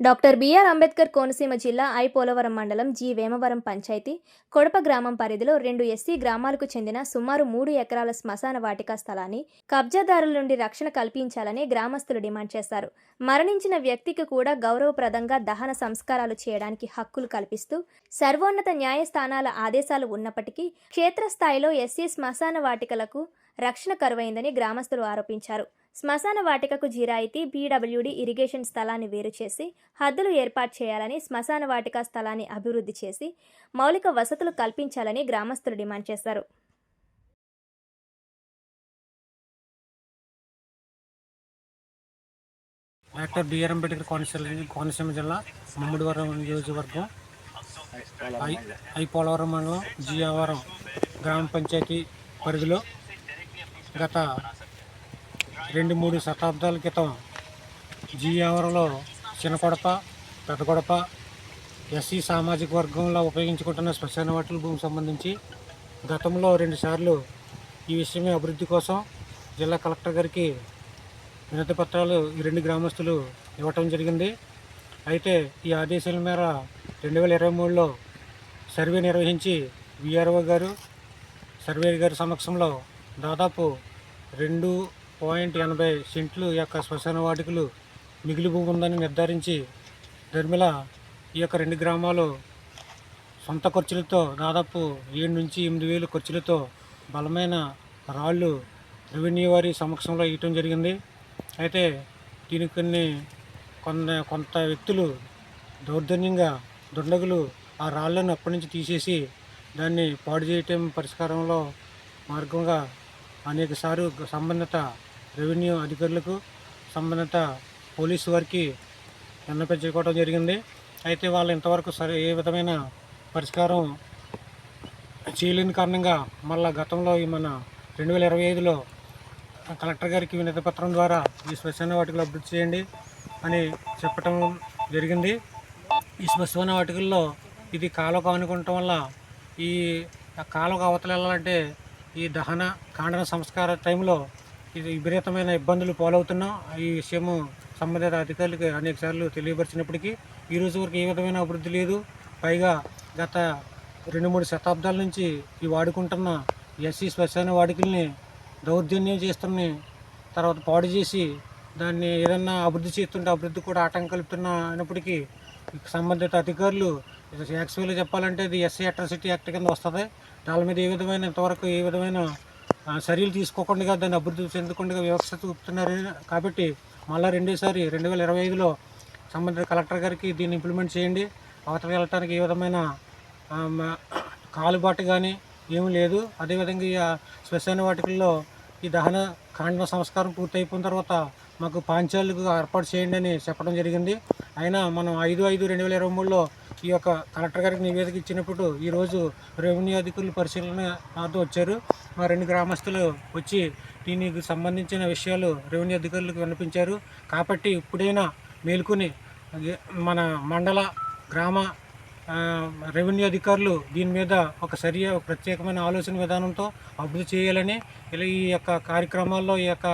Doctor BR Ambedkar Konaseema జిల్లా I Polavaram మండలం G Vemavaram panchayat Kodapa గ్రామం పరిధిలో రెండు ఎస్సీ గ్రామాలకు చెందిన సుమారు మూడు ఎకరాల శ్మశాన వాటికా స్థలాన్ని కబ్జాదారుల నుండి రక్షణ కల్పించాలని గ్రామస్తులు డిమాండ్ చేశారు. మరణించిన వ్యక్తికి కూడా గౌరవప్రదంగా దహన సంస్కారాలు చేయడానికి హక్కులు కల్పిస్తూ సర్వోన్నత న్యాయస్థానాల ఆదేశాలు ఉన్నప్పటికీ క్షేత్రస్థాయిలో ఎస్సీ శ్మశాన వాటికలకు రక్షణ కరువైందని గ్రామస్తులు ఆరోపించారు. శ్మశాన వాటికకు జీరాయితీ పీడబ్ల్యూడి ఇరిగేషన్ స్థలాన్ని వేరు చేసి హద్దులు ఏర్పాటు చేయాలని శ్మశాన వాటిక స్థలాన్ని అభివృద్ధి చేసి మౌలిక వసతులు కల్పించాలని గ్రామస్తులు డిమాండ్ చేశారు. డాక్టర్ బిఆర్ అంబేద్కర్ కోనసీమ కోనసీమ జిల్లా మమ్మిడివరం నియోజకవర్గం ఐ పోలవరం మండలం జియావరం గ్రామ పంచాయతీ పరిధిలో గత రెండు మూడు శతాబ్దాల క్రితం జియావరంలో చిన్న పెద్దగొడప పెద్ద కొడప ఎస్సీ సామాజిక వర్గంలో ఉపయోగించుకుంటున్న శ్మశాన వాటిల భూమికి సంబంధించి గతంలో రెండుసార్లు ఈ విషయమే అభివృద్ధి కోసం జిల్లా కలెక్టర్ గారికి వినతి పత్రాలు ఈ రెండు గ్రామస్తులు ఇవ్వటం జరిగింది. అయితే ఈ ఆదేశాల మేర రెండు వేల ఇరవై మూడులో సర్వే నిర్వహించి విఆర్ఓ గారు సర్వే గారి సమక్షంలో దాదాపు రెండు పాయింట్ ఎనభై సెంట్లు యొక్క శ్మశాన వాటికలు మిగిలి భూమి ఉందని నిర్ధారించి నిర్మల ఈ యొక్క రెండు గ్రామాలు సొంత ఖర్చులతో దాదాపు ఏడు నుంచి ఎనిమిది వేలు ఖర్చులతో బలమైన రాళ్ళు రెవెన్యూ వారి సమక్షంలో ఇవ్వటం జరిగింది. అయితే దీనికి కొన్ని కొంత కొంత వ్యక్తులు దౌర్జన్యంగా దుండగులు ఆ రాళ్ళను అప్పటి నుంచి తీసేసి దాన్ని పాడు చేయటం పరిష్కారంలో మార్గంగా అనేకసార్లు సంబంధిత రెవెన్యూ అధికారులకు సంబంధిత పోలీసు వారికి విన్నపించుకోవడం జరిగింది. అయితే వాళ్ళు ఇంతవరకు సరే ఏ విధమైన పరిష్కారం చేయలేని కారణంగా మళ్ళా గతంలో ఈ మన రెండు వేల ఇరవై ఐదులో కలెక్టర్ గారికి వినతి పత్రం ద్వారా ఈ శ్మశాన వాటికలు అభివృద్ధి చేయండి అని చెప్పటం జరిగింది. ఈ శ్మశాన వాటికల్లో ఇది కాలువ అనుకుంటం వల్ల ఈ కాలువ అవతల వెళ్ళాలంటే ఈ దహన కాండన సంస్కార టైంలో ఇది విపరీతమైన ఇబ్బందులు పాలవుతున్నాం. ఈ విషయము సంబంధిత అధికారులకు అనేక సార్లు తెలియపరిచినప్పటికీ ఈ రోజు వరకు ఏ విధమైన అభివృద్ధి లేదు. పైగా గత రెండు మూడు శతాబ్దాల నుంచి ఈ వాడుకుంటున్న ఎస్సీ శ్మశాన వాడికల్ని దౌర్జన్యం చేస్తున్న తర్వాత పాడు చేసి దాన్ని ఏదన్నా అభివృద్ధి చేస్తుంటే అభివృద్ధి కూడా ఆటంకం కలుపుతున్నా అయినప్పటికీ సంబంధిత అధికారులు యాక్చువల్గా చెప్పాలంటే ఇది ఎస్సీ అట్రాసిటీ యాక్ట్ కింద వస్తుంది. దాని మీద ఏ విధమైన ఇంతవరకు ఏ విధమైన చర్యలు తీసుకోకుండా దాన్ని అభివృద్ధి చెందకుండా వివక్ష చూపుతున్నారు కాబట్టి మళ్ళీ రెండోసారి రెండు వేల ఇరవై ఐదులో సంబంధిత కలెక్టర్ గారికి దీన్ని ఇంప్లిమెంట్ చేయండి. అవతల వెళ్ళటానికి ఏ విధమైన కాలుబాటు కానీ ఏమీ లేదు. అదేవిధంగా ఈ శ్మశాన వాటికల్లో ఈ దహన కాండ సంస్కారం పూర్తయిపోయిన తర్వాత మాకు పాంచాలకు ఏర్పాటు చేయండి అని చెప్పడం జరిగింది. అయినా మనం ఐదు ఐదు రెండు వేల ఇరవై మూడులో ఈ యొక్క కలెక్టర్ గారికి నివేదిక ఇచ్చినప్పుడు ఈరోజు రెవెన్యూ అధికారులు పరిశీలన నాతో వచ్చారు. మా రెండు గ్రామస్తులు వచ్చి దీనికి సంబంధించిన విషయాలు రెవెన్యూ అధికారులకు వినిపించారు. కాబట్టి ఇప్పుడైనా మేల్కొని మన మండల గ్రామ రెవెన్యూ అధికారులు దీని మీద ఒక సరి ప్రత్యేకమైన ఆలోచన విధానంతో అభివృద్ధి చేయాలని ఇలా ఈ యొక్క కార్యక్రమాల్లో ఈ యొక్క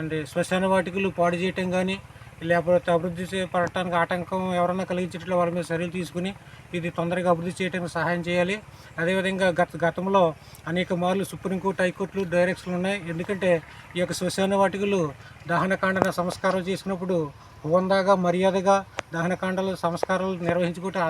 అంటే శ్మశాన వాటికలు పాడు చేయటం కానీ లేకపోతే అభివృద్ధి పడటానికి ఆటంకం ఎవరైనా కలిగించేట్లు వాళ్ళ మీద చర్యలు తీసుకుని ఇది తొందరగా అభివృద్ధి చేయడానికి సహాయం చేయాలి. అదేవిధంగా గత గతంలో అనేక మార్లు సుప్రీంకోర్టు హైకోర్టులు డైరెక్షన్లు ఉన్నాయి. ఎందుకంటే ఈ యొక్క శ్మశాన వాటికలు దహనకాండన సంస్కారం చేసినప్పుడు హోందాగా మర్యాదగా దహనకాండలు సంస్కారాలు నిర్వహించుకుంటే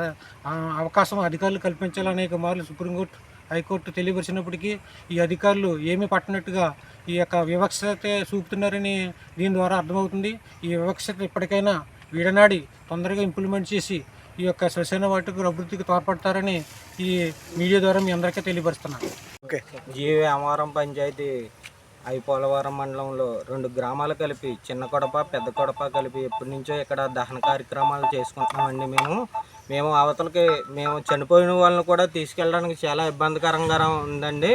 అవకాశం అధికారులు కల్పించాలి అనేక మార్లు సుప్రీంకోర్టు హైకోర్టు తెలియపరిచినప్పటికీ ఈ అధికారులు ఏమీ పట్టనట్టుగా ఈ యొక్క వివక్షత చూపుతున్నారని దీని ద్వారా అర్థమవుతుంది. ఈ వివక్షత ఇప్పటికైనా వీడనాడి తొందరగా ఇంప్లిమెంట్ చేసి ఈ యొక్క శ్మశాన వాటికి అభివృద్ధికి తోడ్పడతారని ఈ మీడియా ద్వారా మీ అందరికీ తెలియపరుస్తున్నాను. జీవి అమవరం పంచాయతీ ఐపోలవరం మండలంలో రెండు గ్రామాలు కలిపి చిన్న కొడప పెద్ద కొడప కలిపి ఎప్పటి నుంచో ఇక్కడ దహన కార్యక్రమాలు చేసుకుంటున్నామండి మేము. మేము అవతలకి మేము చనిపోయిన వాళ్ళని కూడా తీసుకెళ్ళడానికి చాలా ఇబ్బందికరంగా ఉందండి.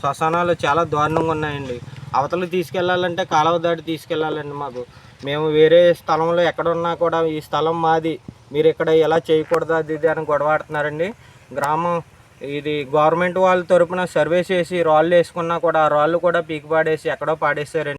శ్మశానాలు చాలా దారుణంగా ఉన్నాయండి. అవతలకి తీసుకెళ్ళాలంటే కాలువ దాటి తీసుకెళ్ళాలండి మాకు. మేము వేరే స్థలంలో ఎక్కడున్నా కూడా ఈ స్థలం మాది. మీరు ఇక్కడ ఎలా చేయకూడదు అది ఇది అని గొడవాడుతున్నారండి గ్రామం ఇది గవర్నమెంట్ వాళ్ళ తరపున సర్వే చేసి రాళ్ళు వేసుకున్నా కూడా ఆ రాళ్ళు కూడా పీకి పాడేసి ఎక్కడో పాడేశారండి.